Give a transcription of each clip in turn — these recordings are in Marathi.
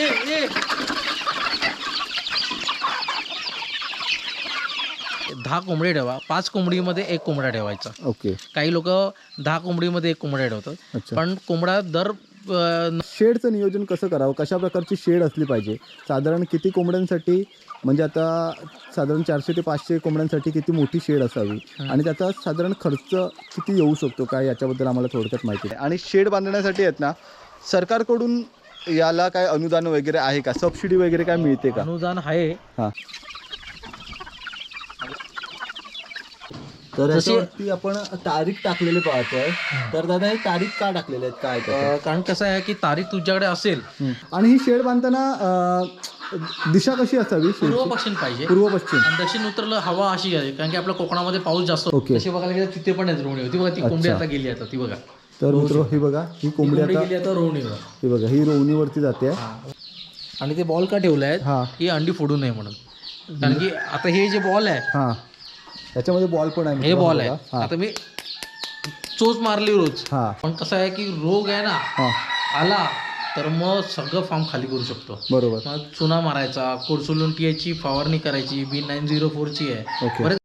ये ये। दहा कोंबडी ठेवा. पाच कोंबडीमध्ये एक कोंबडा ठेवायचा. ओके. काही लोक दहा कोंबडीमध्ये एक कोंबडा ठेवतात. अच्छा. पण कोंबडा दर अं, शेडचं नियोजन कसं करावं? कशा प्रकारची शेड असली पाहिजे? साधारण किती कोंबड्यांसाठी म्हणजे आता साधारण चारशे ते पाचशे कोंबड्यांसाठी किती मोठी शेड असावी? आणि त्याचा साधारण खर्च किती येऊ शकतो? काय याच्याबद्दल आम्हाला थोडक्यात माहिती आहे. आणि शेड बांधण्यासाठी आहेत ना सरकारकडून याला काय अनुदान वगैरे आहे का? सबसिडी वगैरे काय मिळते का? अनुदान आहे. हां. तर जशी- याच्यावरती आपण तारीख टाकलेली पाहतोय तर दादा हे तारीख का टाकलेले आहेत? काय अं, कारण कसं आहे की तारीख तुझ्याकडे असेल. आणि ही शेड बांधताना अं, दिशा कशी असावी पूर्व शेडची? पश्चिम पाहिजे. पूर्व पश्चिम. आणि दक्षिण उत्तरला हवा अशी आहे कारण की आपल्या कोकणामध्ये पाऊस जास्त होतो. ओके. तशी बघायला गेलं तिथे पण आहेत रोवणी ती बघा ती कोंबडी अच्छा. आता गेली आता ती बघा. तर मित्र ही बघा ही कोंबडी आता रोवणीवर ही बघा ही रोवणीवरती जाते. आणि ते बॉल का ठेवले आहेत हा. ही अंडी फोडू नये म्हणून. कारण की आता हे जे बॉल आहे हा. याच्यामध्ये बॉल पण आहे हे बॉल. आहे. आता मी चोच मारली रोज. हा. पण कसं आहे की रोग आहे ना हा. आला तर मग सगळं फार्म खाली करू शकतो. बरोबर. मग चुना मारायचा कोडसोलून टीची फवारणी करायची बी नाईन झिरो फोरची आहे. ओके. बरेच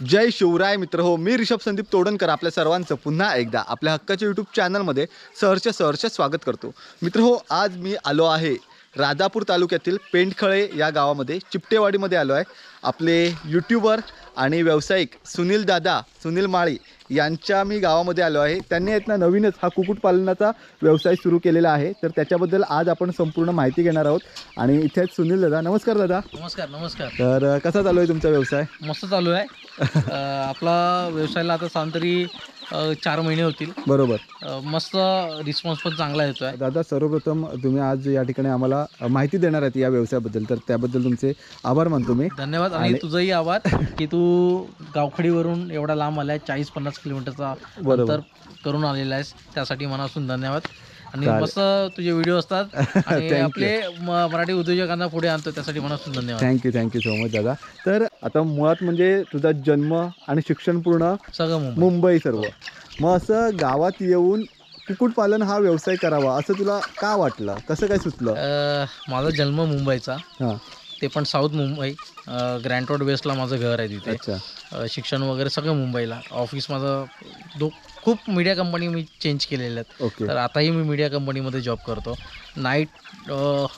जय शिवराय मित्र हो मी ऋषभ संदीप तोडणकर आपल्या सर्वांचं पुन्हा एकदा आपल्या हक्काच्या यूट्यूब चॅनलमध्ये सहर्ष सहर्ष स्वागत करतो. मित्र हो आज मी आलो आहे राजापूर तालुक्यातील पेंडखळे या गावामध्ये चिपटेवाडीमध्ये आलो आहे. आपले यूट्यूबर आणि व्यावसायिक सुनील दादा सुनील माळी यांच्या मी गावामध्ये आलो आहे. त्यांनी आहेत ना नवीनच हा कुक्कुटपालनाचा व्यवसाय सुरू केलेला आहे. तर त्याच्याबद्दल आज आपण संपूर्ण माहिती घेणार आहोत. आणि इथे आहेत सुनील दादा. नमस्कार दादा. नमस्कार नमस्कार. तर कसा चालू आहे तुमचा व्यवसाय? मस्त चालू आहे. अं, आपला व्यवसायाला आता सांग तरी अं, चार महिने होतील. बरोबर. अं, मस्त रिस्पॉन्स पण चांगला येतो आहे दादा सर्वप्रथम तुम्ही आज या ठिकाणी आम्हाला माहिती देणार आहेत या व्यवसायाबद्दल. तर त्याबद्दल तुमचे आभार मानतो मी. धन्यवाद. आणि तुझंही आभार की तू गावखडीवरून एवढा लांब आलाय चाळीस पन्नास किलोमीटरचा. अंतर करून आलेला आहेस. त्यासाठी मनापासून धन्यवाद. आणि. मस्त तुझे व्हिडिओ असतात. आणि आपले मराठी उद्योजकांना पुढे आणतो. त्यासाठी मनापासून धन्यवाद. थँक्यू थँक्यू सो मच दादा. तर आता मुळात म्हणजे तुझा जन्म आणि शिक्षण पूर्ण सगळं मुंबई. सर्व. मग असं गावात येऊन कुक्कुटपालन हा व्यवसाय करावा असं तुला का वाटलं? कसं काय सुचलं? माझा जन्म मुंबईचा. हां. ते पण साऊथ मुंबई ग्रँड रोड वेस्टला माझं घर आहे तिथे. अ, शिक्षण वगैरे सगळं मुंबईला. ऑफिस माझं दो खूप मीडिया कंपनी मी चेंज केलेल्या आहेत. ओके तर आताही मी मीडिया कंपनीमध्ये जॉब करतो. नाईट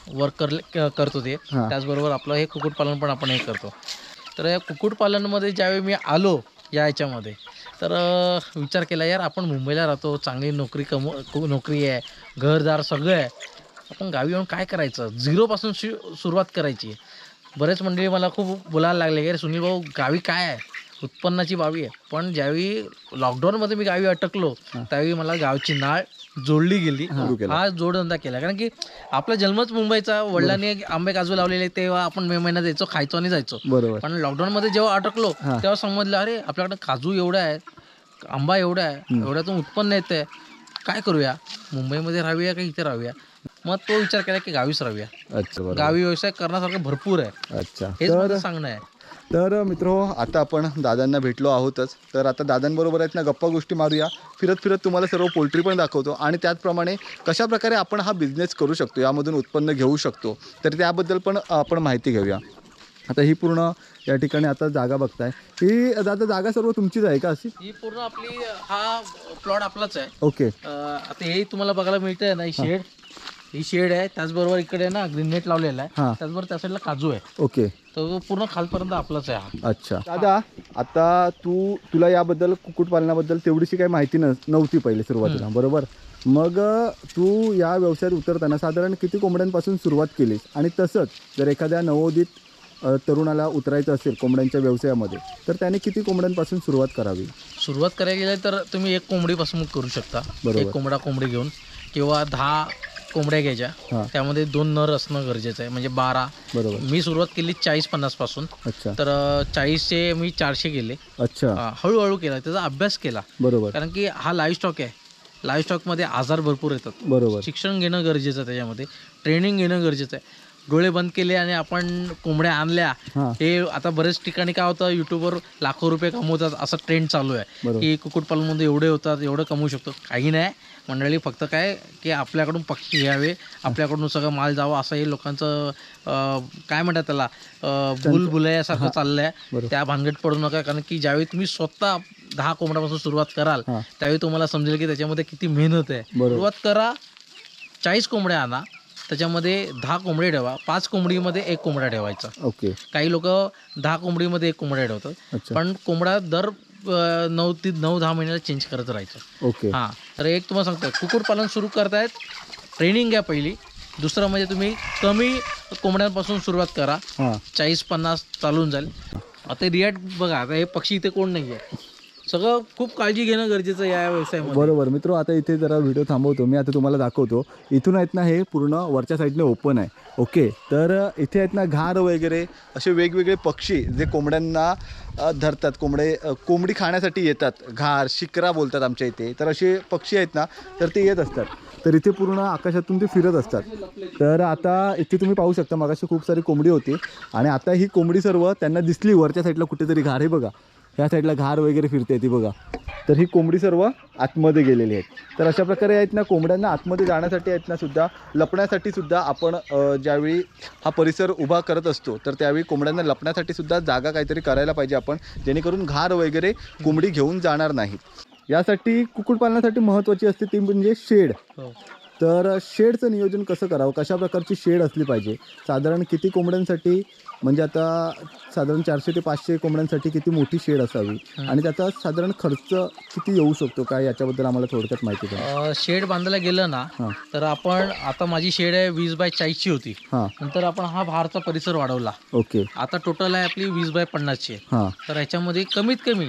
वर्क कर करतो ते. हां. त्याचबरोबर आपलं हे कुक्कुटपालन पण आपण हे करतो. तर या कुक्कुटपालनमध्ये ज्यावेळी मी आलो या याच्यामध्ये तर अ, विचार केला यार आपण मुंबईला राहतो चांगली नोकरी कमव नोकरी आहे घरदार सगळं आहे. आपण गावी येऊन काय करायचं? झिरोपासून शि सुरुवात करायची. बरेच मंडळी मला खूप बोलायला लागले की अरे सुनील भाऊ गावी काय आहे? उत्पन्नाची बावी आहे. पण ज्यावेळी लॉकडाऊनमध्ये मी गावी अटकलो त्यावेळी मला गावची नाळ जोडली गेली. हा. जोडधंदा केला. कारण की आपला जन्मच मुंबईचा वडिलांनी आंबे काजू लावलेले तेव्हा आपण मे महिन्यात यायचो खायचो आणि जायचो. बरोबर. पण लॉकडाऊनमध्ये जेव्हा अटकलो. तेव्हा समजलं अरे आपल्याकडे काजू एवढा आहे आंबा एवढा आहे एवढ्यातून उत्पन्न येतं काय करूया? मुंबईमध्ये राहूया का इथे राहूया? मग तो विचार केला की गावीच राहूया अच्छा गावी व्यवसाय करण्यासारखं भरपूर आहे. अच्छा. हेच माझं सांगणं आहे. तर मित्र आता आपण दादांना भेटलो आहोतच. तर आता दादांबरोबर आहेत ना गप्पा गोष्टी मारूया. फिरत फिरत तुम्हाला सर्व पोल्ट्री पण दाखवतो. आणि त्याचप्रमाणे कशा प्रकारे आपण हा बिझनेस करू शकतो यामधून उत्पन्न घेऊ शकतो तर त्याबद्दल पण आपण माहिती घेऊया. आता ही पूर्ण या ठिकाणी आता जागा बघताय. ही दादा जागा सर्व तुमचीच आहे का अशी? ही पूर्ण आपली हा प्लॉट आपलाच आहे. ओके. आता हे तुम्हाला बघायला मिळतंय ना ही शेड ही शेड आहे त्याचबरोबर इकडे ना ग्रीन नेट लावलेला आहे. हां. त्याचबरोबर त्या साईडला काजू आहे. ओके. तो पूर्ण खालपर्यंत आपलाच आहे हा. अच्छा. दादा आता तू तुला याबद्दल कुक्कुटपालनाबद्दल तेवढीशी काही माहिती न नव्हती पहिले सुरुवातीला बरोबर? मग अ, तू या व्यवसायात उतरताना साधारण किती कोंबड्यांपासून सुरुवात केलीस? आणि तसंच जर एखाद्या नवोदित अ, तरुणाला उतरायचं असेल कोंबड्यांच्या व्यवसायामध्ये तर त्याने किती कोंबड्यांपासून सुरुवात करावी? सुरुवात करायला गेलं तर तुम्ही एक कोंबडीपासून करू शकता. बरोबर. एक कोंबडा कोंबडी घेऊन किंवा दहा कोंबड्या घ्यायच्या. त्यामध्ये दोन नर असणं गरजेचं आहे. म्हणजे बारा. बरोबर. मी सुरुवात केली चाळीस पन्नासपासून. अच्छा. तर चाळीसचे मी चारशे गेले. अच्छा. हळूहळू केला. त्याचा अभ्यास केला. बरोबर. कारण की हा लाईव्ह स्टॉक आहे. लाईव्ह स्टॉकमध्ये आजार भरपूर येतात. बरोबर. शिक्षण घेणं गरजेचं आहे त्याच्यामध्ये. ट्रेनिंग घेणं गरजेचं आहे. डोळे बंद केले आणि आपण कोंबड्या आणल्या हां. आता बरेच ठिकाणी काय होतं युट्यूबवर लाखो रुपये कमवतात असा ट्रेंड चालू आहे. की कुक्कुटपालनमध्ये एवढे होतात एवढं कमवू शकतो. काही नाही. मंडळी फक्त काय की आपल्याकडून पक्षी घ्यावे आपल्याकडून सगळं माल जावं असं हे लोकांचं काय म्हणतात त्याला अं, भूलभुलयासारखं चाललंय. त्या भानगड पडू नका कारण की ज्यावेळी तुम्ही स्वतः दहा कोंबड्यापासून सुरुवात कराल त्यावेळी तुम्हाला समजेल की त्याच्यामध्ये किती मेहनत आहे. सुरुवात करा चाळीस कोंबड्या आणा त्याच्यामध्ये दहा कोंबडे ठेवा. पाच कोंबडीमध्ये एक कोंबडा ठेवायचा. ओके. काही लोक दहा कोंबडीमध्ये एक कोंबडा ठेवतात. पण कोंबडा दर नऊ ते नऊ दहा महिन्याला चेंज करत राहायचं. ओके. हां. तर एक तुम्हाला सांगतो. कुक्कुटपालन सुरू करतायत ट्रेनिंग घ्या पहिली. दुसरं म्हणजे तुम्ही कमी कोंबड्यांपासून सुरुवात करा. चाळीस पन्नास चालून जाईल. आता रिॲक्ट बघा आता हे पक्षी इथे कोण नाही आहे सगळं खूप काळजी घेणं गरजेचं आहे या व्यवसायामध्ये. बरोबर. मित्र आता इथे जरा व्हिडिओ थांबवतो. मी आता तुम्हाला दाखवतो. इथून आहेत ना हे पूर्ण वरच्या साईडने ओपन आहे. ओके तर इथे आहेत ना घार वगैरे असे वेगवेगळे पक्षी जे कोंबड्यांना धरतात. कोंबडे कोंबडी खाण्यासाठी येतात. घार शिकरा बोलतात आमच्या इथे. तर असे पक्षी आहेत ना तर ते येत असतात. तर इथे पूर्ण आकाशातून ते फिरत असतात. तर आता इथे तुम्ही पाहू शकता मगाशी खूप सारी कोंबडी होती. आणि आता ही कोंबडी सर्व त्यांना दिसली वरच्या साईडला कुठेतरी घार हे बघा. ह्या साईडला घार वगैरे फिरते ती बघा. तर ही कोंबडी सर्व आतमध्ये गेलेली आहेत. तर अशा प्रकारे आहेत ना कोंबड्यांना आतमध्ये जाण्यासाठी आहेत ना सुद्धा लपण्यासाठी सुद्धा आपण ज्यावेळी हा परिसर उभा करत असतो तर त्यावेळी कोंबड्यांना लपण्यासाठी सुद्धा जागा काहीतरी करायला पाहिजे आपण जेणेकरून घार वगैरे कोंबडी घेऊन जाणार नाहीत यासाठी कुक्कुटपालनासाठी महत्त्वाची असते ती म्हणजे शेड. हो. तर शेडचं नियोजन कसं करावं? कशा प्रकारची शेड असली पाहिजे? साधारण किती कोंबड्यांसाठी म्हणजे आता साधारण चारशे ते पाचशे कोंबड्यांसाठी किती मोठी शेड असावी? आणि त्याचा साधारण खर्च किती येऊ शकतो? काय याच्याबद्दल आम्हाला थोडक्यात माहिती द्या. शेड बांधायला गेलं ना तर आपण आता माझी शेड आहे वीस बाय चाळीसची होती. हां. नंतर आपण हा बाहेरचा परिसर वाढवला. ओके. आता टोटल आहे आपली वीस बाय पन्नासची. हां. तर ह्याच्यामध्ये कमीत कमी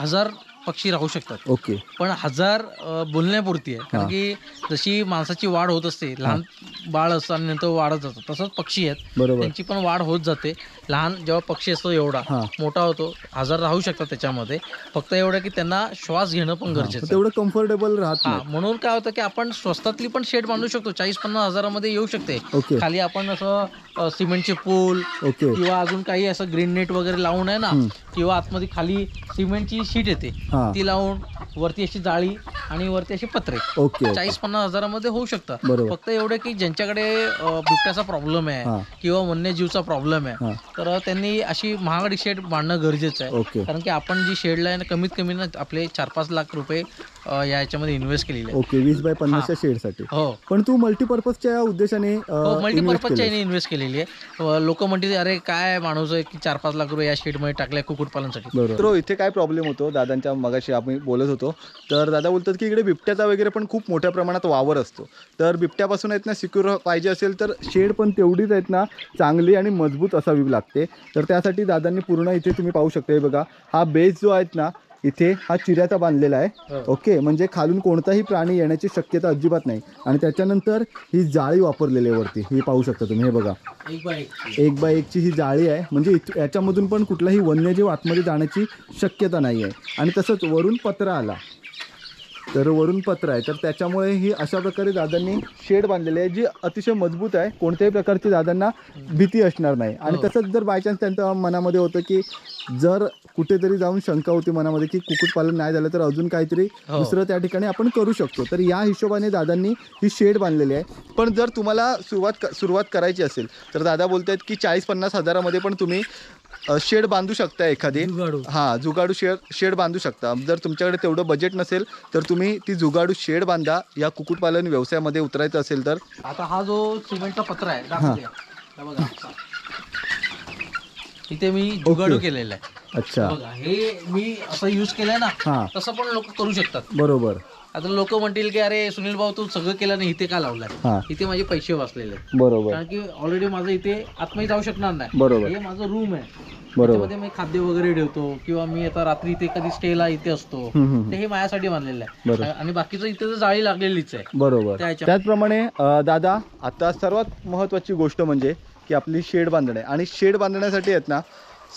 हजार पक्षी राहू शकतात. ओके. पण हजार अं, बोलण्यापुरती आहे. कारण. की जशी माणसाची वाढ होत असते लहान बाळ असतं आणि नंतर वाढत जातं तसंच पक्षी आहेत. बरोबर. त्यांची पण वाढ होत जाते. लहान जेव्हा पक्षी असतो एवढा हां. मोठा होतो हजार राहू शकतात त्याच्यामध्ये. फक्त एवढं की त्यांना श्वास घेणं पण. गरजेचं आहे. तेवढं कम्फर्टेबल राहत हा नाही. म्हणून काय होतं की आपण स्वस्तातली पण शेड बांधू शकतो. चाळीस पन्नास हजारामध्ये येऊ शकते. ओके. खाली आपण असं अ, सिमेंटचे पूल ओके. किंवा अजून काही असं ग्रीन नेट वगैरे लावून आहे ना हम्म. किंवा आतमध्ये खाली सिमेंटची शीट येते. हां. ती लावून वरती अशी जाळी आणि वरती अशी पत्रे. ओके चाळीस पन्नास हजारामध्ये होऊ शकतं. बरोबर. फक्त एवढं की ज्यांच्याकडे अ, बिबट्याचा प्रॉब्लेम आहे किंवा वन्यजीवचा प्रॉब्लेम आहे तर त्यांनी अशी महागडी शेड बांधणं गरजेचं आहे. ओके. कारण की आपण जी शेडला आहे ना कमीत कमी ना आपले चार पाच लाख रुपये या याच्यामध्ये इन्व्हेस्ट केलेले आहे ओके वीस बाय पन्नासच्या शेडसाठी हो. पण तू मल्टीपर्पजच्या उद्देशाने हो मल्टीपर्पजच्या केलंस. इन्व्हेस्ट केलेली आहे. लोक म्हणतील अरे काय माणूस आहे की चार पाच लाख रुपये या शेडमध्ये टाकल्या कुक्कुटपालनसाठी? बरोबर. तर इथे काय प्रॉब्लेम होतो? दादांच्या मगाशी आम्ही बोलत होतो. तर दादा बोलतात की इकडे बिबट्याचा वगैरे पण खूप मोठ्या प्रमाणात वावर असतो. तर बिबट्यापासून आहेत ना सिक्युअर पाहिजे असेल तर शेड पण तेवढीच आहेत ना चांगली आणि मजबूत असावी लागते. तर त्यासाठी दादांनी पूर्ण इथे तुम्ही पाहू शकता. हे बघा हा बेस जो आहेत ना इथे हा चिऱ्याचा बांधलेला आहे. ओके म्हणजे खालून कोणताही प्राणी येण्याची शक्यता अजिबात नाही. आणि त्याच्यानंतर ही जाळी वापरलेली आहे वरती. ही पाहू शकता तुम्ही हे बघा. एक बाय एक एक बाय एकची ही जाळी आहे. म्हणजे याच्यामधून पण कुठलाही वन्यजीव आतमध्ये जाण्याची शक्यता नाही आहे आणि तसंच वरून पत्र आला. तर वरून पत्र आहे. तर त्याच्यामुळे ही अशा प्रकारे दादांनी शेड बांधलेली आहे जी अतिशय मजबूत आहे. कोणत्याही प्रकारची दादांना भीती असणार नाही. आणि हो. तसंच जर बाय चान्स त्यांच्या मनामध्ये होतं की जर कुठेतरी जाऊन शंका होती मनामध्ये की कुक्कुटपालन नाही झालं तर अजून काहीतरी हो. दुसरं त्या ठिकाणी आपण करू शकतो. तर या हिशोबाने दादांनी ही शेड बांधलेली आहे. पण जर तुम्हाला सुरुवात सुरुवात करायची असेल तर दादा बोलत आहेत की चाळीस पन्नास हजारामध्ये पण तुम्ही शेड बांधू शकता एखादी. जुगाडू. हां जुगाडू शेड शेड बांधू शकता. जर तुमच्याकडे तेवढं बजेट नसेल तर तुम्ही ती जुगाडू शेड बांधा. या कुक्कुटपालन व्यवसायामध्ये उतरायचं असेल तर. आता हा जो सिमेंटचा पत्र आहे. हा. बघा. इथे मी जुगाडू केलेला आहे. अच्छा. बघा हे मी असं युज केलंय ना हां. तसं पण लोक करू शकतात. बरोबर. आता लोक म्हणतील की अरे सुनील भाऊ तू सगळं केलं नाही इथे का लावलाय? इथे माझे पैसे वाचलेले आहेत. बरोबर. कारण की ऑलरेडी माझं इथे आतमध्ये जाऊ शकणार नाही. बरोबर. हे माझं रूम आहे. बरोबर. मी खाद्य वगैरे ठेवतो किंवा मी आता रात्री इथे कधी स्टेला इथे असतो. ते हे माझ्यासाठी बांधलेलं. आहे. आणि बाकीचं इथे तर जाळी लागलेलीच आहे. बरोबर. त्याचप्रमाणे दादा आता सर्वात महत्त्वाची गोष्ट म्हणजे की आपली शेड बांधणे. आणि शेड बांधण्यासाठी आहेत ना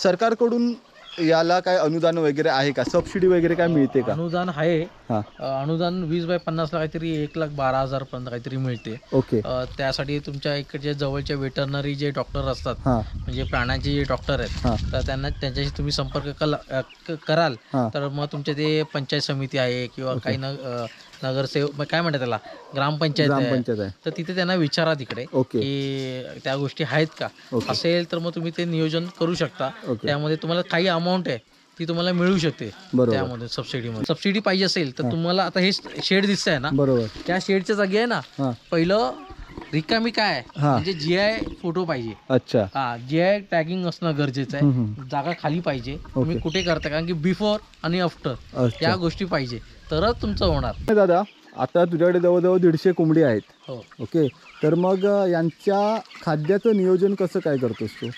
सरकारकडून याला काय अनुदान वगैरे आहे का? सबसिडी वगैरे काय मिळते का? अनुदान आहे. हां. अ, अनुदान वीस बाय पन्नासला काहीतरी एक लाख बारा हजार पर्यंत काहीतरी मिळते. ओके. अ, त्यासाठी तुमच्या इकडचे जवळचे वेटरनरी जे डॉक्टर असतात हां. म्हणजे प्राण्यांचे जे डॉक्टर आहेत तर त्यांना त्यांच्याशी तुम्ही संपर्क कला अ, क- कराल हां. तर मग तुमचे ते पंचायत समिती आहे किंवा काही न अ, नगरसेवक काय म्हणतात त्याला? ग्रामपंचायत आहे. ग्रामपंचायत आहे. तर तिथे त्यांना विचारा तिकडे ओके. की त्या गोष्टी आहेत का. असेल तर मग तुम्ही ते नियोजन करू शकता. ओके. त्यामध्ये तुम्हाला काही अमाऊंट आहे ती तुम्हाला मिळू शकते बरोबर. त्यामध्ये सबसिडीमध्ये सबसिडी पाहिजे असेल तर तुम्हाला आता हे शेड दिसत आहे ना? बरोबर. त्या शेडच्या जागी आहे ना हां. पहिलं रिकामी काय? हां. म्हणजे जी आय फोटो पाहिजे. अच्छा. हा जी आय टॅगिंग असणं गरजेचं हम्म, आहे. जागा खाली पाहिजे. तुम्ही. कुठे करता? कारण की बिफोर आणि आफ्टर अच्छा. या गोष्टी पाहिजे. तरच तुमचं होणार. नाही दादा आता तुझ्याकडे जवळजवळ दीडशे कोंबडी आहेत. हो. ओके? तर मग यांच्या खाद्याचं नियोजन कसं काय करतोस तू?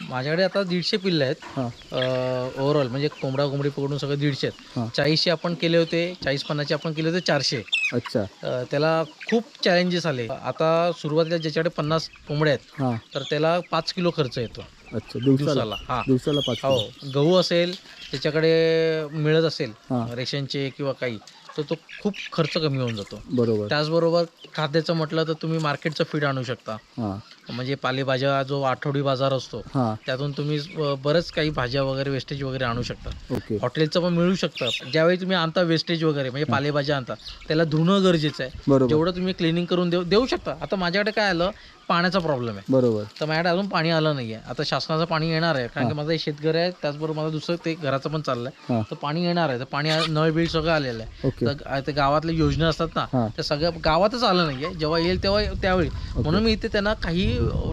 माझ्याकडे आता दीडशे पिल्लं आहेत. हां. ओव्हरऑल म्हणजे कोंबडा कोंबडी पकडून सगळे दीडशे हां. आहेत चाळीसशे आपण केले होते चाळीस पन्नासचे आपण केले होते चारशे. अच्छा. अ, त्याला खूप चॅलेंजेस आले. आता सुरुवातीला ज्याच्याकडे पन्नास कोंबड्या आहेत हां. तर त्याला पाच किलो खर्च येतो. अच्छा दिवसाला. दिवसाला हा. दिवसाला पाच हो गहू असेल त्याच्याकडे मिळत असेल हां. रेशनचे किंवा काही तर तो खूप खर्च कमी होऊन जातो. बरोबर. त्याचबरोबर खाद्याचं म्हटलं तर तुम्ही मार्केटचं फीड आणू शकता. हां. म्हणजे पालेभाज्या जो आठवडी बाजार असतो हां. त्यातून तुम्ही बरंच काही भाज्या वगैरे वेस्टेज वगैरे आणू शकता. हॉटेलचं पण मिळू शकतं. ज्यावेळी तुम्ही आणता वेस्टेज वगैरे म्हणजे पालेभाज्या आणता त्याला धुणं गरजेचं आहे. जेवढं तुम्ही क्लिनिंग करून देऊ देऊ शकता. आता माझ्याकडे काय आलं पाण्याचा प्रॉब्लेम आहे. बरोबर. तर माझ्याकडे अजून पाणी आलं नाही आहे आता शासनाचं पाणी येणार आहे कारण की माझं शेतकरी आहे त्याचबरोबर माझं दुसरं ते घराचं पण चाललंय. तर पाणी येणार आहे. तर पाणी नळ बिल सगळं आलेलं आहे. तर गावातल्या योजना असतात ना त्या सगळ्या गावातच आलं नाहीये. जेव्हा येईल तेव्हा त्यावेळी. म्हणून मी इथे त्यांना काही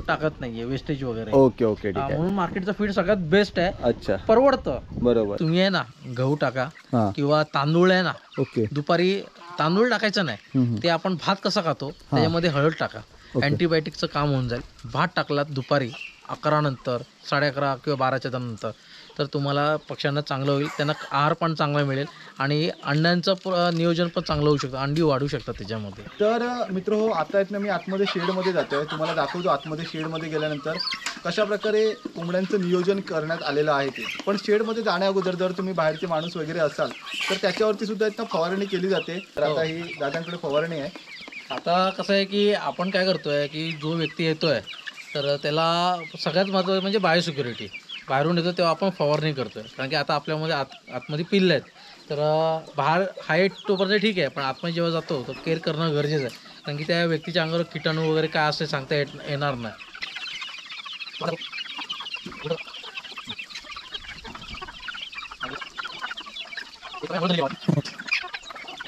टाकत नाहीये वेस्टेज वगैरे. ओके ओके म्हणून मार्केटचं फीड सगळ्यात बेस्ट आहे. अच्छा. परवडतं. बरोबर. तुम्ही आहे ना गहू टाका किंवा तांदूळ आहे ना ओके. दुपारी तांदूळ टाकायचं नाही. ते आपण भात कसा खातो त्याच्यामध्ये हळद टाका. अँटीबायोटिकचं काम होऊन जाईल. भात टाकलात दुपारी अकरा नंतर साडे अकरा किंवा बाराच्या नंतर तर तुम्हाला पक्ष्यांना चांगलं होईल. त्यांना आहार पण चांगला मिळेल आणि अंड्यांचं प- नियोजन पण चांगलं होऊ शकतं. अंडी वाढू शकतात त्याच्यामध्ये. तर मित्र हो आता आहेत ना मी आतमध्ये शेडमध्ये जातोय. तुम्हाला दाखवतो आतमध्ये शेडमध्ये गेल्यानंतर कशा प्रकारे कोंबड्यांचं नियोजन करण्यात आलेलं आहे ते. पण शेडमध्ये जाण्या अगोदर जर तुम्ही बाहेरचे माणूस वगैरे असाल तर त्याच्यावरती सुद्धा आहेत ना फवारणी केली जाते. तर आता ही दादांकडे फवारणी आहे. आता कसं आहे की आपण काय करतोय की जो व्यक्ती येतोय तर त्याला सगळ्यात महत्त्वाचं म्हणजे बायोसिक्युरिटी बाहेरून येतो तेव्हा आपण फवारणी करतो आहे कारण की आता आपल्यामध्ये आत आतमध्ये पिल्लं आहेत. तर बाहेर हाईट तोपर्यंत ठीक आहे पण आतमध्ये जेव्हा जातो तर केअर करणं गरजेचं आहे. कारण की त्या व्यक्तीच्या अंगावर किटाणू वगैरे काय असते सांगता येत येणार नाही.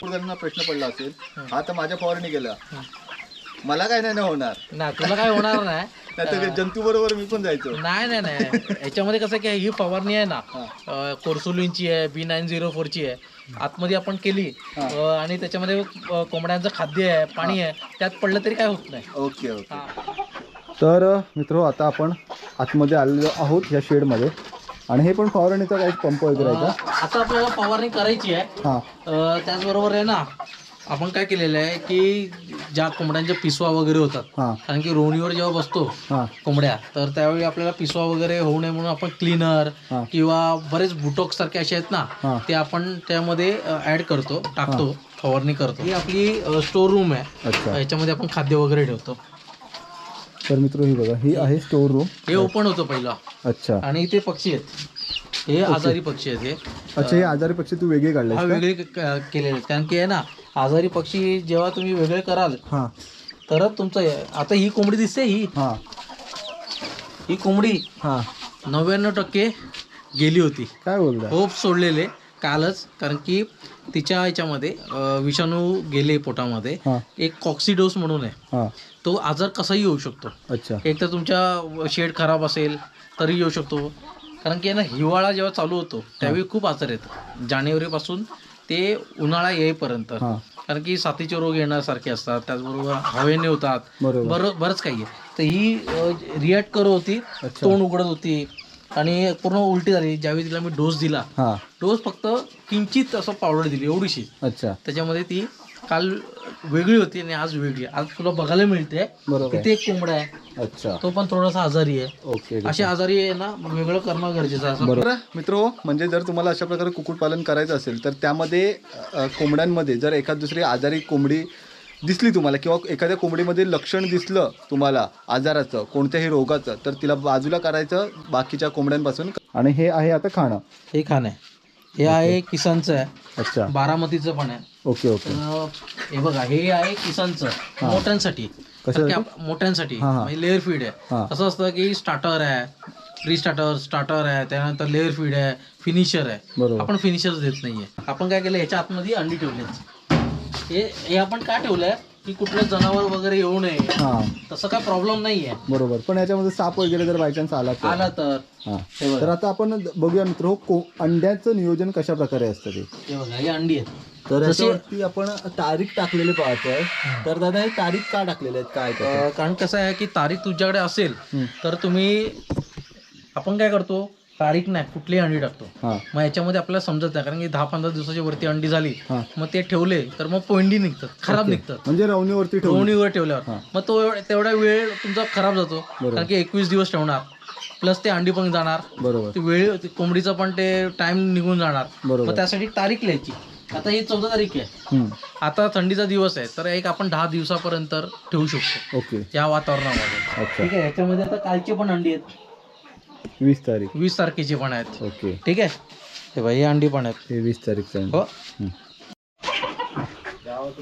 त्यांना प्रश्न पडला असेल हा. तर माझ्या फवारणी गेला मला काय नाही ना होणार? नाही तुला काय होणार नाही. जंतू बरोबर मी पण जायचो. नाही नाही नाही. याच्यामध्ये कसं की ही फवारणी आहे ना. अ, कोर्सुलिनची आहे बी नाईन झिरो फोरची आहे. आतमध्ये आपण केली आणि त्याच्यामध्ये कोंबड्यांचं खाद्य आहे पाणी आहे त्यात पडलं तरी काय होत नाही. Okay okay. हा. तर मित्र आता आपण आतमध्ये आलेलो आहोत ह्या शेडमध्ये. आणि हे पण फवारणीचा काही पंप वगैरे आहे अ, आता आपल्याला फवारणी करायची आहे. का हां. अ, त्याचबरोबर आहे ना आपण काय केलेलं आहे की ज्या कोंबड्यांच्या पिसवा वगैरे होतात हां. कारण की रोणीवर जेव्हा बसतो हां. कोंबड्या तर त्यावेळी आपल्याला पिसवा वगैरे होऊ नये म्हणून आपण क्लीनर हां. किंवा बरेच बुटॉक्स सारखे असे आहेत ना ते आपण त्यामध्ये ऍड करतो टाकतो फवारणी करतो. ही आपली स्टोर रूम आहे. अच्छा. याच्यामध्ये आपण खाद्य वगैरे ठेवतो. तर मित्र ही बघा ही आहे स्टोर रूम हे ओपन होतं पहिलं. अच्छा. आणि इथे पक्षी आहेत. हे आजारी पक्षी आहेत हे. अच्छा हे आजारी पक्षी तू वेगळे काढले हा वेगळे केलेले. आहेत कारण की आहे ना आजारी पक्षी जेव्हा तुम्ही वेगळे कराल हां. तरच तुमचं हे- आता ही कोंबडी दिसते ही. हां. ही कोंबडी हां. नव्याण्णव टक्के गेली होती. काय बोलता होप सोडलेले. कालच कारण की तिच्या ह्याच्यामध्ये विषाणू गेले पोटामध्ये. एक कॉक्सिडोस म्हणून आहे. तो आजार कसाही येऊ शकतो. अच्छा. एक तर तुमच्या शेड खराब असेल तरी येऊ शकतो. कारण की ना हिवाळा जेव्हा चालू होतो त्यावेळी खूप आजार येतात. जानेवारीपासून ते उन्हाळा येईपर्यंत. कारण की साथीचे रोग येण्यासारखे असतात त्याचबरोबर हवेने होतात. बरं बरंच काही आहे. तर ही रिॲक्ट करत होती तोंड उघडत होती. आणि पूर्ण उलटी झाली. ज्यावेळी तिला मी डोस दिला हां. डोस फक्त किंचित असं पावडर दिली एवढीशी. अच्छा. त्याच्यामध्ये ती काल वेगळी होती आणि आज वेगळी. आज तुला बघायला मिळते बरोबर. तिथे एक कोंबडा आहे. अच्छा. तो पण थोडासा आजारी आहे. ओके अशी आजारी आहे ना मग वेगळं करणं गरजेचं आहे. असं बरोबर. मित्र हो म्हणजे जर तुम्हाला अशा प्रकारे कुक्कुटपालन करायचं असेल तर त्यामध्ये अ, कोंबड्यांमध्ये जर एखाद दुसरी आजारी कोंबडी दिसली तुम्हाला किंवा एखाद्या कोंबडीमध्ये लक्षण दिसलं तुम्हाला आजाराचं कोणत्याही रोगाचं तर तिला बाजूला करायचं बाकीच्या कोंबड्यांपासून आणि हे आहे आता खाणं. हे खाण आहे. हे आहे किसानचं आहे. अच्छा. बारामतीचं पण आहे. Okay okay. तर हे बघा हे आहे किसानचं. मोठ्यांसाठी. कशासाठी? मोठ्यांसाठी. हा, हा. म्हणजे लेअर फीड हा. आहे कसं असतं की स्टार्टर आहे प्री स्टार्टर स्टार्टर आहे त्यानंतर लेअर फीड आहे फिनिशर आहे. बरोबर. आपण फिनिशर देत नाहीये. आपण काय केलं ह्याच्या आतमध्ये अंडी ठेवली हे हे आपण का ठेवलंय? की कुठलं जनावर वगैरे येऊ नये. हां. तसं काय प्रॉब्लेम नाहीये. बरोबर. पण याच्यामध्ये साप वगैरे जर बाय चान्स आला तर. आला तर. हां. हे बघा. तर आता आपण बघूया मित्र हो को अंड्याचं नियोजन कशा प्रकारे असतं ते? हे बघा हे अंडी आहेत. तर जसे- याच्यावरती आपण तारीख टाकलेली पाहतोय. तर दादा हे तारीख का टाकलेले आहेत? काय? अं, कारण कसं आहे की तारीख तुझ्याकडे असेल. तर तुम्ही आपण काय करतो? तारीख नाही कुठलीही अंडी टाकतो. हां. मग याच्यामध्ये आपल्याला समजत नाही कारण की दहा पंधरा दिवसाची वरती अंडी झाली हां. मग ते ठेवले तर मग पोंडी निघतात खराब. निघतात. म्हणजे रवणीवरती ठेवून दोन्हीवर ठेवल्यावर. मग तो एवढा- तेवढा वेळ तुमचा खराब जातो. कारण की एकवीस दिवस ठेवणार प्लस ते अंडी पण जाणार. बरोबर. ते वेळ ते कोंबडीचं पण ते टाइम निघून जाणार. बरोबर. मग त्यासाठी तारीख लिहायची. आता ही चौदा तारीख आहे. हम्म. आता थंडीचा दिवस आहे तर एक आपण दहा दिवसापर्यंत ठेवू शकतो. ओके. या वातावरणामध्ये. अच्छा. ठीक आहे याच्यामध्ये आता कालचे पण अंडी आहेत. वीस तारीख. वीस तारखेचे पण आहेत. ओके. ठीक आहे? हे हे अंडी पण आहेत. हे वीस तारीखचं आहे. हो.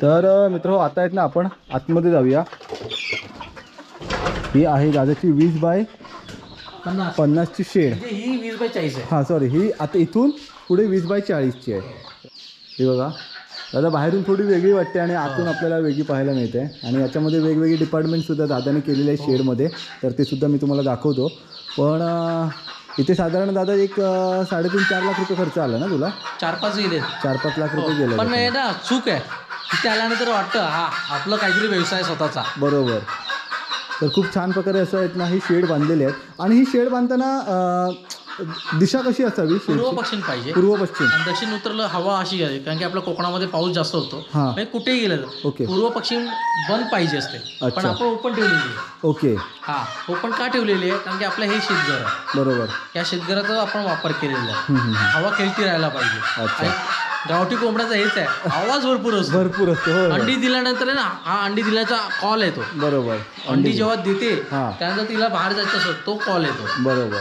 तर मित्र आता आहेत ना आपण आतमध्ये जाऊया. ही आहे दादाची वीस बाय पन्नास. पन्नासची शेड. म्हणजे ही वीस बाय चाळीस आहे. हां सॉरी ही आता इथून पुढे वीस बाय चाळीसची आहे. ही बघा. दादा बाहेरून थोडी वेगळी वाटते आणि आतून आपल्याला वेगळी पाहायला मिळते. आणि याच्यामध्ये वेगवेगळी डिपार्टमेंटसुद्धा दादाने केलेले आहे शेडमध्ये. तर ते सुद्धा मी तुम्हाला दाखवतो. पण इथे साधारण दादा एक साडेतीन चार लाख रुपये खर्च आला ना तुला? चार पाच गेले. चार पाच लाख रुपये गेले पण हे ना चूक आहे. तिथे आल्यानंतर वाटतं हा आपलं काहीतरी व्यवसाय स्वतःचा. बरोबर. तर खूप छान प्रकारे असं आहेत ना ही शेड बांधलेली आहेत. आणि ही शेड बांधताना दिशा कशी असावी? पूर्व पश्चिम पाहिजे. पूर्व पश्चिम. आणि दक्षिण उत्तरला हवा अशी आहे कारण की आपल्या कोकणामध्ये पाऊस जास्त होतो. हां. म्हणजे कुठेही गेलं तर. ओके. पूर्व पश्चिम बंद पाहिजे असते. पण अच्छा. आपण ओपन ठेवलेली आहे. ओके. हा. ओपन का ठेवलेली आहे? कारण की आपलं हे शेतघर आहे. बरोबर. या शेतघराचा आपण वापर केलेला आहे. हम्म, हम्म, हम्म. हवा खेळती राहायला पाहिजे. अच्छा. आणि गावठी कोंबड्याचा हेच आहे. आवाज भरपूर असतो. भरपूर असतो हो, हो अंडी दिल्यानंतर आहे ना हा अंडी दिल्याचा कॉल येतो. बरोबर. अंडी जेव्हा देते हां. त्यानंतर तिला बाहेर जायचं असतं तो कॉल येतो. बरोबर.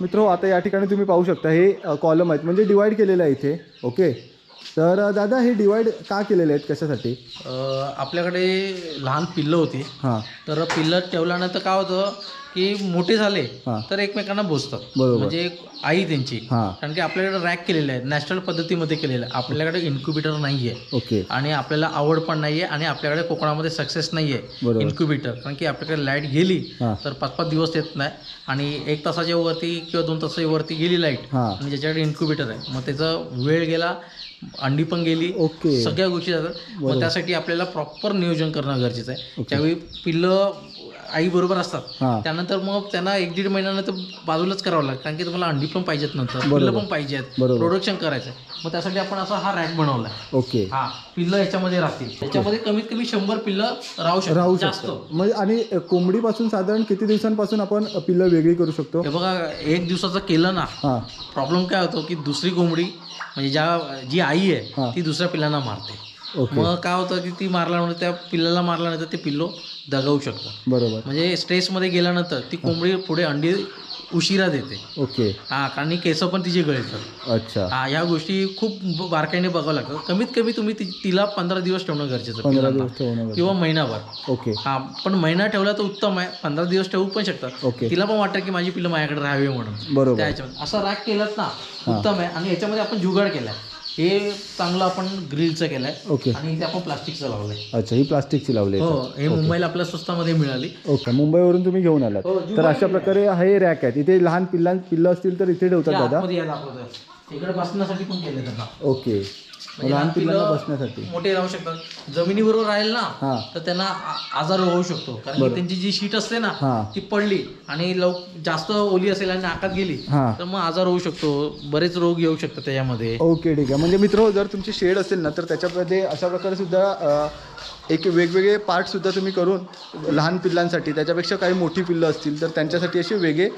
मित्र आता या ठिकाणी तुम्ही पाहू शकता हे कॉलम आहेत. म्हणजे डिवाइड केलेलं आहे इथे ओके तर दादा हे डिवाइड का केलेले आहेत? कशासाठी? आपल्याकडे लहान पिल्लं होती. हां. तर पिल्लं ठेवल्यानंतर काय होतं की मोठे झाले. तर एकमेकांना बरोबर. म्हणजे आई त्यांची. कारण की आपल्याकडे रॅक केलेले आहे नॅचरल पद्धतीमध्ये केलेलं आहे आपल्याकडे इन्क्युबेटर नाही आहे ओके. आणि आपल्याला आवड पण नाही आहे आणि आपल्याकडे कोकणामध्ये सक्सेस नाही आहे बरोबर. इन्क्युबेटर. कारण की आपल्याकडे लाइट गेली तर पाच पाच दिवस येत नाही. आणि एक तासाच्या वरती किंवा दोन तासाच्या वरती गेली लाइट. आणि ज्याच्याकडे इन्क्युबेटर आहे. मग त्याचा वेळ गेला अंडी पण गेली ओके. सगळ्या गोष्टी जातात. मग त्यासाठी आपल्याला प्रॉपर नियोजन करणं गरजेचं आहे. त्यावेळी पिल्लं आई बरोबर असतात. हां. त्यानंतर मग त्यांना एक दीड महिन्यानंतर बाजूलाच करावं लागतं. कारण की तुम्हाला अंडी पण पाहिजेत नंतर. पिल्लं पण पाहिजेत. बरोबर. प्रोडक्शन करायचं मग त्यासाठी आपण असा हा रॅक बनवला ओके. हा पिल्लं याच्यामध्ये राहतील. त्याच्यामध्ये कमीत कमी शंभर पिल्लं राहू शकतात. राहू जास्त. शकतं म्हणजे आणि कोंबडीपासून साधारण किती दिवसांपासून आपण पिल्लं वेगळी करू शकतो? हे बघा एक दिवसाचं केलं ना हां. प्रॉब्लेम काय होतो की दुसरी कोंबडी म्हणजे ज्या जी आई हा. आहे ती दुसऱ्या पिल्लांना मारते. मग काय होतं की ती मारल्यानंतर त्या पिल्लाला मारल्यानंतर ते पिल्लो दगावू शकतं. बरोबर. म्हणजे स्ट्रेसमध्ये गेल्यानंतर ती कोंबडी पुढे अंडी उशिरा देते. ओके. हा कारण केस पण तिचे गळतात. अच्छा. हा या गोष्टी खूप बारकाईने बघावं लागतं. कमीत कमी तुम्ही ति- तिला पंधरा दिवस ठेवणं गरजेचं आहे पंधरा पिल्लांना. दिवस ठेवणं गरजेचं. किंवा महिनाभर. ओके. हा पण महिना ठेवला तर उत्तम आहे. पंधरा दिवस ठेवू पण शकतात. ओके. तिला पण वाटतं की माझी पिल्लं माझ्याकडे राहावी म्हणून. बरोबर. त्या ह्याच्यामध्ये असं रॅक केलं ना उत्तम आहे. आणि याच्यामध्ये आपण जुगाड केलाय. हे चांगलं आपण ग्रिलचं केलंय. ओके. आणि इथे आपण प्लास्टिकचं लावलंय. अच्छा ही प्लास्टिकची लावली आहे हो हे मुंबईला आपल्या स्वस्तामध्ये मिळाली. ओके मुंबईवरून तुम्ही घेऊन आलात. हो, तर अशा प्रकारे हे रॅक आहेत. इथे लहान पिल्लां पिल्लं असतील तर इथे ठेवतात दादा. आतमध्ये या दाखवतोय. इकडे बसण्यासाठी पण केले त्यांना ओके. म्हणजे लहान पिल्लं बसण्यासाठी. मोठे राहू शकतात. जमिनीबरोबर राहील. ना तर त्यांना आजार होऊ शकतो. कारण की त्यांची जी शीट असते ना. ती पडली आणि लव जास्त ओली असेल आणि नाकात गेली. तर मग आजार होऊ शकतो. बरेच रोग येऊ शकतात त्याच्यामध्ये. ओके ठीक आहे. म्हणजे मित्र जर तुमची शेड असेल ना तर त्याच्यामध्ये अशा प्रकारे सुद्धा एक वेगवेगळे पार्ट सुद्धा तुम्ही करून लहान पिल्लांसाठी त्याच्यापेक्षा काही मोठी पिल्लं असतील तर त्यांच्यासाठी असे वेगळे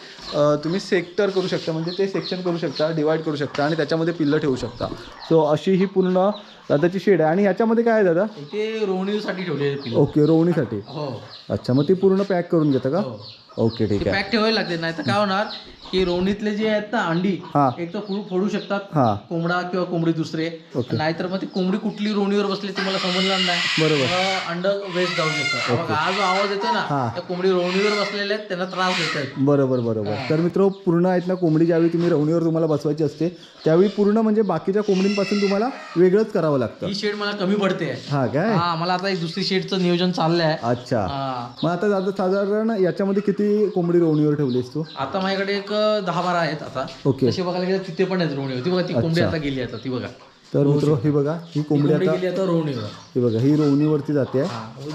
तुम्ही सेक्टर करू शकता. म्हणजे ते सेक्शन करू शकता डिवाईड करू शकता आणि त्याच्यामध्ये पिल्लं ठेवू शकता. सो अशी ही पूर्ण दादाची शेड आहे. आणि याच्यामध्ये काय आहे दादा? इथे रोवणीसाठी पिल्लं. ओके रोवणीसाठी. हो. अच्छा मग ती पूर्ण पॅक करून घेतं का? हो. ओके ठीक आहे. पॅक ठेवावे लागते नाही तर काय होणार की रोवणीतले जे आहेत ना अंडी हा. एक तर फोडू फोडू शकतात हां. कोंबडा किंवा कोंबडी दुसरे. ओके. नाहीतर मग ती कोंबडी कुठली रोणीवर बसली ती मला समजणार नाही. बरोबर. मग अंड वेस्ट जाऊ शकतं बघा हा जो आवाज येतो ना हा. त्या कोंबडी रोवणीवर बसलेल्या आहेत त्यांना त्रास देत आहेत. बरोबर बरोबर. तर मित्र पूर्ण आहेत ना कोंबडी ज्यावेळी तुम्ही रवणीवर तुम्हाला बसवायची असते त्यावेळी पूर्ण म्हणजे बाकीच्या कोंबडींपासून तुम्हाला वेगळंच करावं लागतं. ही शेड मला कमी पडते. हा काय? हा मला आता एक दुसरी शेडचं नियोजन चाललंय. अच्छा. हा. मग आता दादा साधारण याच्यामध्ये किती कोंबडी रोवणीवर ठेवलीस तू? आता माझ्याकडे एक दहा बारा आहेत आता. ओके. तसे बघायला गेलं तिथे पण आहेत रोवणीवर. ती बघा ती कोंबडी आता गेली आता ती बघा. तर मित्र ही बघा ही कोंबडी आता गेली आता रोवणीवर. ही बघा ही रोवणीवरती जाते.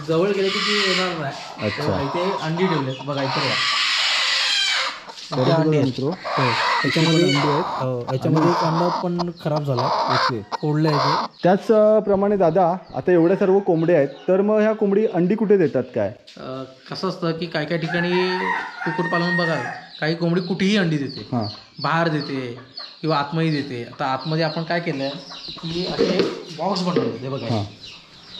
जवळ गेले की ती येणार नाही. अच्छा. इथे अंडी ठेवले बघा इथे बघा. इथे हे अंडी आहेत. याच्यामध्ये हो, याच्यामध्ये एक अंडा पण खराब झाला. ओके. फोडलं आहे त्याचप्रमाणे दादा आता एवढ्या सर्व कोंबड्या आहेत तर मग ह्या कोंबडी अंडी कुठे देतात काय? अं, कसं असतं की काही काही ठिकाणी कुक्कुटपालन बघा काही कोंबडी कुठेही अंडी देते. हां. बाहेर देते किंवा आतमध्ये देते. आता आतमध्ये आपण काय केलंय की असे बॉक्स बनवले ते बघा. हां.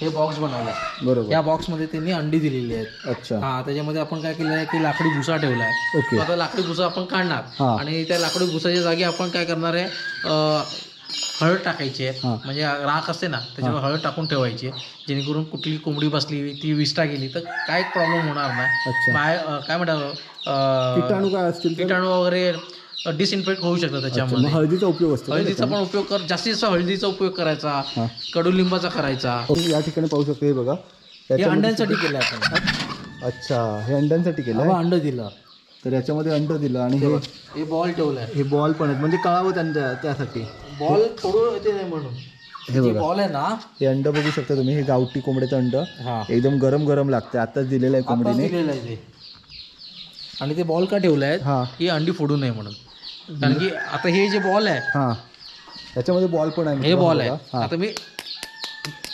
हे बॉक्स बनवले बरोबर. या बॉक्समध्ये त्यांनी अंडी दिलेली आहेत. अच्छा. हा त्याच्यामध्ये आपण काय केलंय की लाकडी भुसा ठेवलाय. ओके. तो आता लाकडी भुसा आपण काढणार. हा. आणि त्या लाकडी भुसाच्या जागी आपण काय करणार आहे अं, हळद टाकायची आहे. म्हणजे राख असते ना त्याच्यावर हळद टाकून ठेवायची आहे. जेणेकरून कुठली कोंबडी बसली ती विष्ठा गेली तर काय प्रॉब्लेम होणार नाही. अच्छा. अं, काय म्हणतात अं, किटाणू काय असतील तर? किटाणू वगैरे डिसइन्फेक्ट होऊ शकतात मग त्याच्यामध्ये. हळदीचा उपयोग असतो का हळदीचा पण उपयोग कर जास्तीत जास्त हळदीचा उपयोग करायचा हा. कडुलिंबाचा करायचा. या ठिकाणी पाहू शकतो हे बघा. हे अंड्यांसाठी केलं आपण. अच्छा हे अंड्यांसाठी केलं आहे? अंड दिलं. तर याच्यामध्ये अंड दिलं आणि हे हे बॉल ठेवलाय. हे बॉल पण आहेत. म्हणजे कळावं त्यांच्या त्यासाठी. बॉल फोडून येते नाही म्हणून. हे बघा. बॉल आहे ना हे अंड बघू शकता तुम्ही. हे गावठी कोंबड्याचं अंड. हा. एकदम गरम गरम लागतं आताच दिलेलं आहे कोंबडीने. दिलेलं आहे ते. आणि ते बॉल का ठेवले आहेत हा. ही अंडी फोडू नये म्हणून. कारण की आता हे जे बॉल आहे हा. याच्यामध्ये बॉल पण आहे हे बॉल आहे. आता मी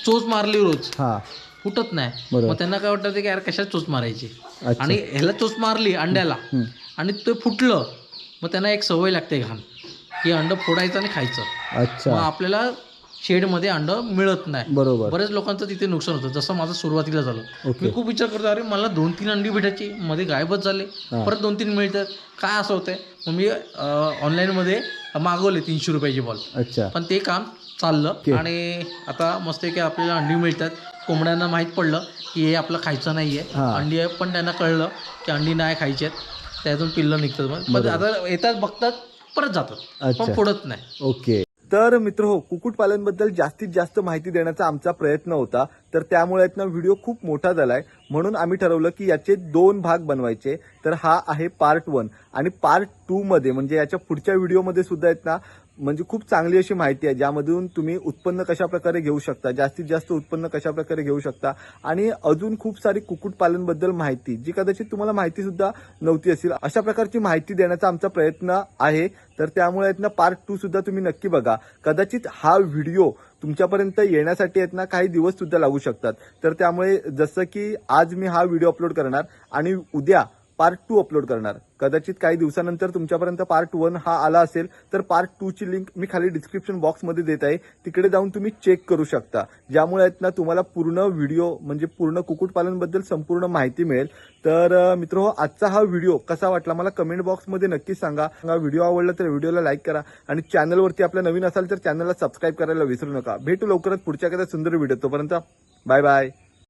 चोच मारली रोज. हा. फुटत नाही. मग त्यांना काय वाटतं की यार कशात चोच मारायची? आणि ह्याला चोच मारली अंड्याला. आणि ते फुटलं. मग त्यांना एक सवय लागते घाण. की अंड फोडायचं आणि खायचं. मग अच्छा आपल्याला शेडमध्ये अंड मिळत नाही. बरोबर. बरेच लोकांचं तिथे नुकसान होतं. जसं माझं सुरुवातीला झालं. मी खूप विचार करतो अरे मला दोन तीन अंडी भेटायची. मध्ये गायबच झाले. परत दोन तीन मिळतात. काय असं होतंय? मग मी ऑनलाईनमध्ये मागवले तीनशे रुपयाची बॉल अच्छा. पण ते काम चाललं. आणि आता मस्त की आपल्याला अंडी मिळतात. कोंबड्यांना माहीत पडलं की हे आपलं खायचं नाही आहे. अंडी आहे पण त्यांना कळलं की अंडी नाही खायची आहेत त्यातून पिल्लं निघतात. मग पण आता येतात बघतात परत जातात. पण फोडत नाही. ओके. तर मित्र हो कुक्कुटपालनबद्दल जास्तीत जास्त माहिती देण्याचा आमचा प्रयत्न होता. तर त्यामुळे ना व्हिडिओ खूप मोठा झालाय. म्हणून आम्ही ठरवलं की याचे दोन भाग बनवायचे. तर हा आहे पार्ट वन आणि पार्ट टू मध्ये म्हणजे याच्या पुढच्या व्हिडिओमध्ये सुद्धा आहेत ना म्हणजे खूप चांगली अशी माहिती आहे ज्यामधून तुम्ही उत्पन्न कशा प्रकारे घेऊ शकता जास्तीत जास्त उत्पन्न कशा प्रकारे घेऊ शकता आणि अजून खूप सारी कुक्कुटपालनबद्दल माहिती जी कदाचित तुम्हाला माहिती सुद्धा नव्हती असेल. अशा प्रकारची माहिती देण्याचा आमचा प्रयत्न आहे. तर त्यामुळे आहेत ना पार्ट टू सुद्धा तुम्ही नक्की बघा. कदाचित हा व्हिडिओ तुमच्यापर्यंत येण्यासाठी आहेत ना काही दिवस सुद्धा लागू शकतात. तर त्यामुळे जसं की आज मी हा व्हिडिओ अपलोड करणार आणि उद्या पार्ट टू अपलोड करणार. कदाचित काही दिवसानंतर तुमच्यापर्यंत पार्ट वन हा आला असेल तर पार्ट टू ची लिंक मी खाली डिस्क्रिप्शन बॉक्समध्ये देत आहे. तिकडे जाऊन तुम्ही चेक करू शकता. ज्यामुळे आहेत ना तुम्हाला पूर्ण व्हिडिओ म्हणजे पूर्ण कुक्कुटपालनबद्दल संपूर्ण माहिती मिळेल. तर मित्र हो आजचा हा व्हिडिओ कसा वाटला मला कमेंट बॉक्समध्ये नक्की सांगा. व्हिडिओ आवडला तर व्हिडिओला लाईक करा आणि चॅनलवरती आपल्या नवीन असाल तर चॅनलला सबस्क्राईब करायला विसरू नका. भेटू लवकरच पुढच्या एखाद्या सुंदर व्हिडिओ तोपर्यंत. Bye bye.